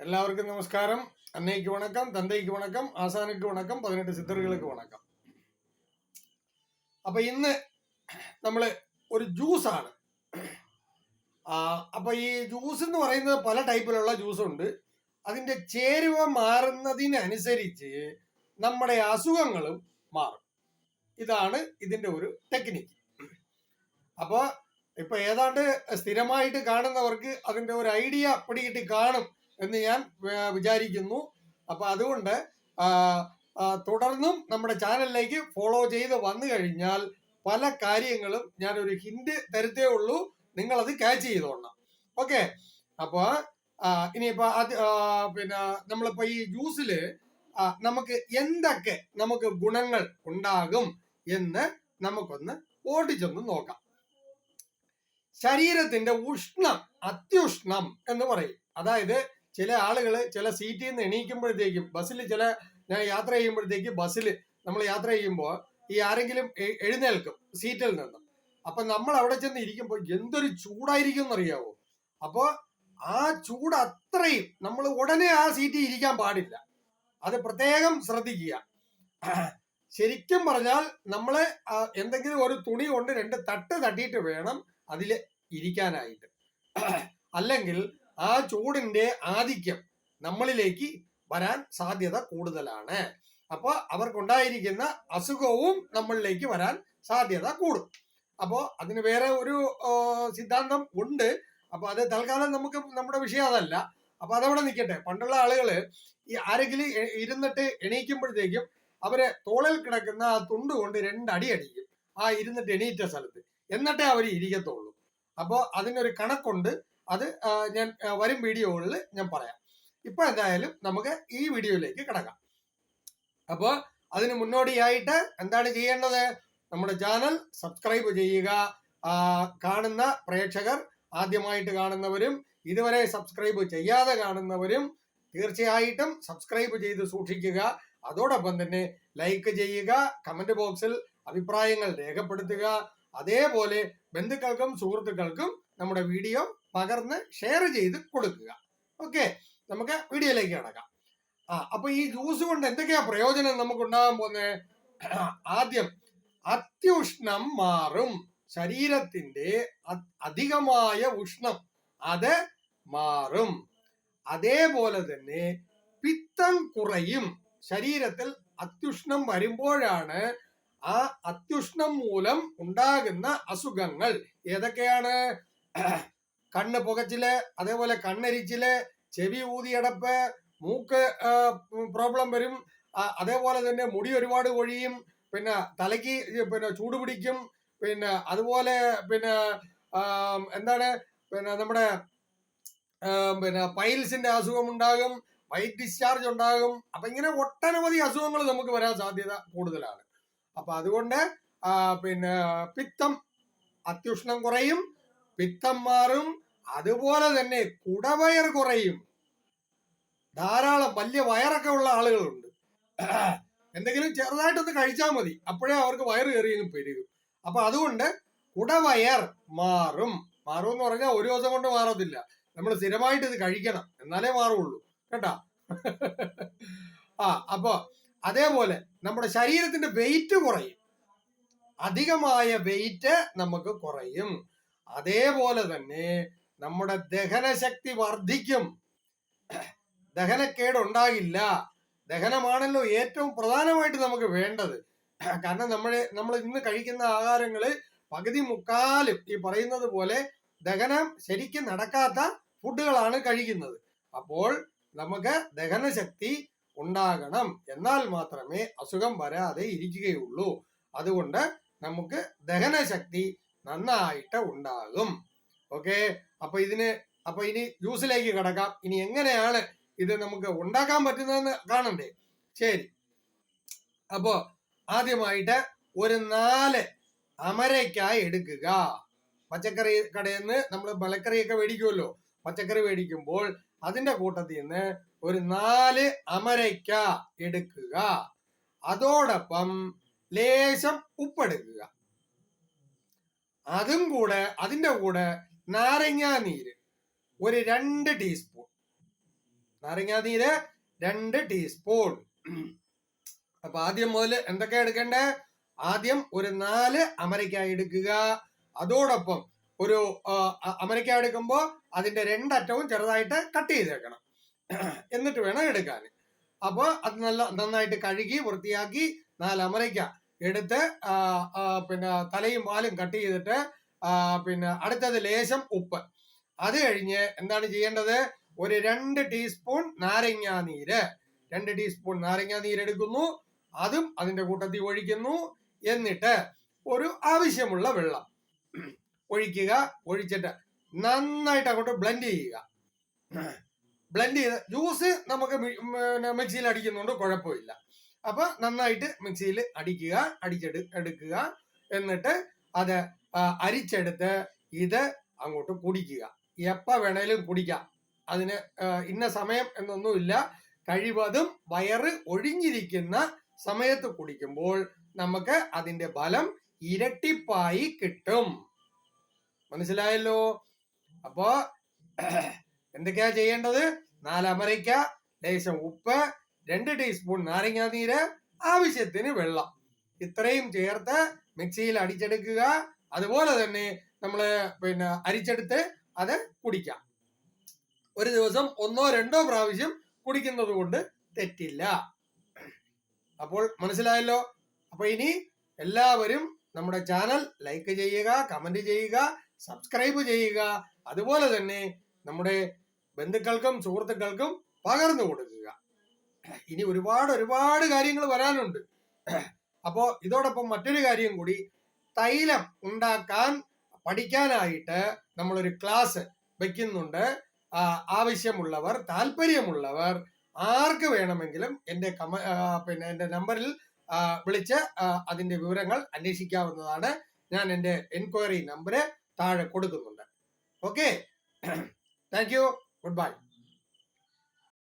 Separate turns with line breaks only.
எல்லாருக்கும் நமஸ்காரம் அன்னைக்கு வணக்கம் தந்தைக்கு வணக்கம் ஆசானுக்கு வணக்கம் പതിനെട്ട് സിദ്ധറുകൾക്ക് വണക്കം അപ്പൊ ഇന്ന് നമ്മള് ഒരു ജ്യൂസാണ് അപ്പൊ ഈ ജ്യൂസ് എന്ന് പറയുന്നത് പല ടൈപ്പിലുള്ള ജ്യൂസ് ഉണ്ട് അതിന്റെ ചേരുവ മാറുന്നതിനനുസരിച്ച് നമ്മുടെ അസുഖങ്ങളും മാറും ഇതാണ് ഇതിന്റെ ഒരു ടെക്നിക്ക് അപ്പൊ ഇപ്പൊ ഏതാണ്ട് സ്ഥിരമായിട്ട് കാണുന്നവർക്ക് അതിന്റെ ഒരു ഐഡിയ പിടികിട്ടി കാണും എന്ന് ഞാൻ വിചാരിക്കുന്നു. അപ്പൊ അതുകൊണ്ട് തുടർന്നും നമ്മുടെ ചാനലിലേക്ക് ഫോളോ ചെയ്ത് വന്നു കഴിഞ്ഞാൽ പല കാര്യങ്ങളും ഞാൻ ഒരു ഹിന്റ് തരത്തേ ഉള്ളൂ. നിങ്ങൾ അത് ക്യാച്ച് ചെയ്തോളണം. ഓക്കെ അപ്പൊ ഇനിയിപ്പോ അത് പിന്നെ നമ്മളിപ്പോ ഈ ജ്യൂസിൽ നമുക്ക് എന്തൊക്കെ നമുക്ക് ഗുണങ്ങൾ ഉണ്ടാകും എന്ന് നമുക്കൊന്ന് ഓടിച്ചൊന്ന് നോക്കാം. ശരീരത്തിന്റെ ഉഷ്ണം അത്യുഷ്ണം എന്ന് പറയും. അതായത് ചില ആളുകൾ ചില സീറ്റിൽ നിന്ന് എണീക്കുമ്പോഴത്തേക്കും ബസ്സിൽ ചില ഞാൻ യാത്ര ചെയ്യുമ്പോഴത്തേക്ക് ബസ്സിൽ നമ്മൾ യാത്ര ചെയ്യുമ്പോൾ ഈ ആരെങ്കിലും എഴുന്നേൽക്കും സീറ്റിൽ നിന്ന്. അപ്പൊ നമ്മൾ അവിടെ ചെന്ന് ഇരിക്കുമ്പോൾ എന്തൊരു ചൂടായിരിക്കും എന്നറിയാവോ? അപ്പോ ആ ചൂട് അത്രയും നമ്മൾ ഉടനെ ആ സീറ്റിൽ ഇരിക്കാൻ പാടില്ല. അത് പ്രത്യേകം ശ്രദ്ധിക്കുക. ശരിക്കും പറഞ്ഞാൽ നമ്മൾ എന്തെങ്കിലും ഒരു തുണി കൊണ്ട് രണ്ട് തട്ട് തട്ടിയിട്ട് വേണം അതിൽ ഇരിക്കാനായിട്ട്. അല്ലെങ്കിൽ ആ ചൂടിന്റെ ആധിക്യം നമ്മളിലേക്ക് വരാൻ സാധ്യത കൂടുതലാണ്. അപ്പോൾ അവർക്കുണ്ടായിരിക്കുന്ന അസുഖവും നമ്മളിലേക്ക് വരാൻ സാധ്യത കൂടും. അപ്പോൾ അതിന് വേറെ ഒരു സിദ്ധാന്തം ഉണ്ട്. അപ്പോൾ അത് തൽക്കാലം നമുക്ക് നമ്മുടെ വിഷയം അതല്ല. അപ്പൊ അതവിടെ നിൽക്കട്ടെ. പണ്ടുള്ള ആളുകൾ ഈ ആരെങ്കിലും ഇരുന്നിട്ട് എണീക്കുമ്പോഴത്തേക്കും അവരെ തോളിൽ കിടക്കുന്ന ആ തുണ്ട് കൊണ്ട് രണ്ടടി അടിക്കും. ആ ഇരുന്നിട്ട് എണീറ്റ സ്ഥലത്ത്. എന്നിട്ടേ അവർ ഇരിക്കത്തുള്ളൂ. അപ്പോൾ അതിനൊരു കണക്കുണ്ട്. അത് ഞാൻ വരും വീഡിയോകളിൽ ഞാൻ പറയാം. ഇപ്പൊ എന്തായാലും നമുക്ക് ഈ വീഡിയോയിലേക്ക് കിടക്കാം. അപ്പോൾ അതിന് മുന്നോടിയായിട്ട് എന്താണ് ചെയ്യേണ്ടത്? നമ്മുടെ ചാനൽ സബ്സ്ക്രൈബ് ചെയ്യുക. കാണുന്ന പ്രേക്ഷകർ ആദ്യമായിട്ട് കാണുന്നവരും ഇതുവരെ സബ്സ്ക്രൈബ് ചെയ്യാതെ കാണുന്നവരും തീർച്ചയായിട്ടും സബ്സ്ക്രൈബ് ചെയ്ത് സൂക്ഷിക്കുക. അതോടൊപ്പം തന്നെ ലൈക്ക് ചെയ്യുക കമന്റ് ബോക്സിൽ അഭിപ്രായങ്ങൾ രേഖപ്പെടുത്തുക. അതേപോലെ ബന്ധുക്കൾക്കും സുഹൃത്തുക്കൾക്കും നമ്മുടെ വീഡിയോ പകർന്ന് ഷെയർ ചെയ്ത് കൊടുക്കുക. ഓക്കെ നമുക്ക് വീഡിയോയിലേക്ക് കിടക്കാം. ആ അപ്പൊ ഈ ജ്യൂസ് കൊണ്ട് എന്തൊക്കെയാ പ്രയോജനം നമുക്ക് ഉണ്ടാകാൻ പോകുന്നത് ആദ്യം അത്യുഷ്ണം മാറും. ശരീരത്തിന്റെ അധികമായ ഉഷ്ണം അത് മാറും. അതേപോലെ തന്നെ പിത്തം കുറയും. ശരീരത്തിൽ അത്യുഷ്ണം വരുമ്പോഴാണ് ആ അത്യുഷ്ണം മൂലം ഉണ്ടാകുന്ന അസുഖങ്ങൾ. ഏതൊക്കെയാണ്? കണ്ണ് പുകച്ചിൽ അതേപോലെ കണ്ണെരിച്ചിൽ ചെവി ഊതിയടപ്പ് മൂക്ക് പ്രോബ്ലം വരും. അതേപോലെ തന്നെ മുടി ഒരുപാട് കൊഴിയും പിന്നെ തലയ്ക്ക് പിന്നെ ചൂട് പിടിക്കും പിന്നെ അതുപോലെ പിന്നെ എന്താണ് പിന്നെ നമ്മുടെ പിന്നെ പൈൽസിന്റെ അസുഖം ഉണ്ടാകും വൈറ്റ് ഡിസ്ചാർജ് ഉണ്ടാകും. അപ്പൊ ഇങ്ങനെ ഒട്ടനവധി അസുഖങ്ങൾ നമുക്ക് വരാൻ സാധ്യത കൂടുതലാണ്. അപ്പൊ അതുകൊണ്ട് പിന്നെ പിത്തം അത്യുഷ്ണം കുറയും. പിത്തം മാറും അതുപോലെ തന്നെ കുടവയർ കുറയും. ധാരാളം വലിയ വയറൊക്കെ ഉള്ള ആളുകളുണ്ട്. എന്തെങ്കിലും ചെറുതായിട്ടൊന്ന് കഴിച്ചാൽ മതി. അപ്പോഴേ അവർക്ക് വയറ് കയറി അങ്ങ് പെരുകും. അപ്പൊ അതുകൊണ്ട് കുടവയർ മാറും. മാറും എന്ന് പറഞ്ഞാൽ ഒരു ദിവസം കൊണ്ട് മാറത്തില്ല. നമ്മൾ സ്ഥിരമായിട്ട് ഇത് കഴിക്കണം. എന്നാലേ മാറുള്ളൂ. കേട്ടാ? ആ അപ്പൊ അതേപോലെ നമ്മുടെ ശരീരത്തിന്റെ വെയിറ്റ് കുറയും. അധികമായ വെയിറ്റ് നമുക്ക് കുറയും. അതേപോലെ തന്നെ നമ്മുടെ ദഹനശക്തി വർദ്ധിക്കും. ദഹനക്കേട് ഉണ്ടാകില്ല ദഹനമാണല്ലോ ഏറ്റവും പ്രധാനമായിട്ട് നമുക്ക് വേണ്ടത്. കാരണം നമ്മൾ നമ്മൾ ഇന്ന് കഴിക്കുന്ന ആഹാരങ്ങൾ പകുതി മുക്കാലും ഈ പറയുന്നത് പോലെ ദഹനം ശരിക്കും നടക്കാത്ത ഫുഡുകളാണ് കഴിക്കുന്നത്. അപ്പോൾ നമുക്ക് ദഹനശക്തി ഉണ്ടാകണം. എന്നാൽ മാത്രമേ അസുഖം വരാതെ ഇരിക്കുകയുള്ളൂ. അതുകൊണ്ട് നമുക്ക് ദഹനശക്തി നന്നായിട്ട് ഉണ്ടാകും. ഓക്കെ അപ്പൊ ഇതിന് അപ്പൊ ഇനി ജ്യൂസിലേക്ക് കിടക്കാം. ഇനി എങ്ങനെയാണ് ഇത് നമുക്ക് ഉണ്ടാക്കാൻ പറ്റുന്നതെന്ന് കാണണ്ടേ? ശരി. അപ്പോ ആദ്യമായിട്ട് ഒരു നാല് അമരയ്ക്ക എടുക്കുക. പച്ചക്കറി കടയിൽ നിന്ന് നമ്മൾ മലക്കറിയൊക്കെ മേടിക്കുമല്ലോ? പച്ചക്കറി മേടിക്കുമ്പോൾ അതിന്റെ കൂട്ടത്തിൽ നിന്ന് ഒരു നാല് അമരയ്ക്ക എടുക്കുക. അതോടൊപ്പം ലേശം ഉപ്പെടുക്കുക. അതും കൂടെ അതിന്റെ കൂടെ നാരങ്ങാ നീര് ഒരു രണ്ട് ടീസ്പൂൺ നാരങ്ങാനീര് രണ്ട് ടീസ്പൂൺ അപ്പൊ ആദ്യം മുതൽ എന്തൊക്കെ എടുക്കണ്ടേ? ആദ്യം ഒരു നാല് അമരക്കായ എടുക്കുക. അതോടൊപ്പം ഒരു ആ, അ- എടുക്കുമ്പോൾ അതിന്റെ രണ്ടറ്റവും ചെറുതായിട്ട് കട്ട് ചെയ്തേക്കണം. എന്നിട്ട് വേണം എടുക്കാൻ. അപ്പോൾ അത് നല്ല നന്നായിട്ട് കഴുകി വൃത്തിയാക്കി നാല് അമരയ്ക്ക എടുത്ത് പിന്നെ തലയും വാലും കട്ട് ചെയ്തിട്ട് പിന്നെ അടുത്തത് ലേശം ഉപ്പ്. അത് കഴിഞ്ഞ് എന്താണ് ചെയ്യേണ്ടത്? ഒരു രണ്ട് ടീസ്പൂൺ നാരങ്ങാ നീര്. രണ്ട് ടീസ്പൂൺ നാരങ്ങാ നീര് എടുക്കുന്നു. അതും അതിന്റെ കൂട്ടത്തിൽ ഒഴിക്കുന്നു. എന്നിട്ട് ഒരു ആവശ്യമുള്ള വെള്ളം ഒഴിക്കുക ഒഴിച്ചിട്ട് നന്നായിട്ട് അങ്ങോട്ട് ബ്ലെൻഡ് ചെയ്യുക. ബ്ലെൻഡ് ചെയ്ത് ജ്യൂസ് നമുക്ക് മിക്സിയിൽ അടിക്കുന്നുണ്ട് കുഴപ്പമില്ല. അപ്പൊ നന്നായിട്ട് മിക്സിയിൽ അടിക്കുക അടിച്ചെടു എടുക്കുക. എന്നിട്ട് അത് അരിച്ചെടുത്ത് ഇത് അങ്ങോട്ട് കുടിക്കുക. എപ്പ വേണേലും കുടിക്കാം. അതിന് ഇന്ന സമയം എന്നൊന്നുമില്ല കഴിവതും വയറ് ഒഴിഞ്ഞിരിക്കുന്ന സമയത്ത് കുടിക്കുമ്പോൾ നമുക്ക് അതിന്റെ ഫലം ഇരട്ടിപ്പായി കിട്ടും. മനസ്സിലായല്ലോ? അപ്പോ എന്തൊക്കെയാ ചെയ്യേണ്ടത്? നാല് അമരയ്ക്ക ലേശം ഉപ്പ് രണ്ട് ടീസ്പൂൺ നാരങ്ങാനീര് ആവശ്യത്തിന് വെള്ളം. ഇത്രയും ചേർത്ത് മിക്സിയിൽ അടിച്ചെടുക്കുക. അതുപോലെ തന്നെ നമ്മൾ പിന്നെ അരിച്ചെടുത്ത് അത് കുടിക്കാം. ഒരു ദിവസം ഒന്നോ രണ്ടോ പ്രാവശ്യം കുടിക്കുന്നത് കൊണ്ട് തെറ്റില്ല. അപ്പോൾ മനസ്സിലായല്ലോ? അപ്പൊ ഇനി എല്ലാവരും നമ്മുടെ ചാനൽ ലൈക്ക് ചെയ്യുക കമന്റ് ചെയ്യുക സബ്സ്ക്രൈബ് ചെയ്യുക. അതുപോലെ തന്നെ നമ്മുടെ ബന്ധുക്കൾക്കും സുഹൃത്തുക്കൾക്കും പകർന്നു കൊടുക്കുക. ഇനി ഒരുപാട് ഒരുപാട് കാര്യങ്ങൾ വരാനുണ്ട്. അപ്പോ ഇതോടൊപ്പം മറ്റൊരു കാര്യം കൂടി തൈലം ഉണ്ടാക്കാൻ പഠിക്കാനായിട്ട് നമ്മളൊരു ക്ലാസ് വെക്കുന്നുണ്ട്. ആവശ്യമുള്ളവർ താല്പര്യമുള്ളവർ ആർക്ക് വേണമെങ്കിലും എന്റെ കമ പിന്നെ എന്റെ നമ്പറിൽ വിളിച്ച് അതിന്റെ വിവരങ്ങൾ അന്വേഷിക്കാവുന്നതാണ്. ഞാൻ എന്റെ എൻക്വയറി നമ്പർ താഴെ കൊടുക്കുന്നുണ്ട്. Okay. Thank you. Good bye.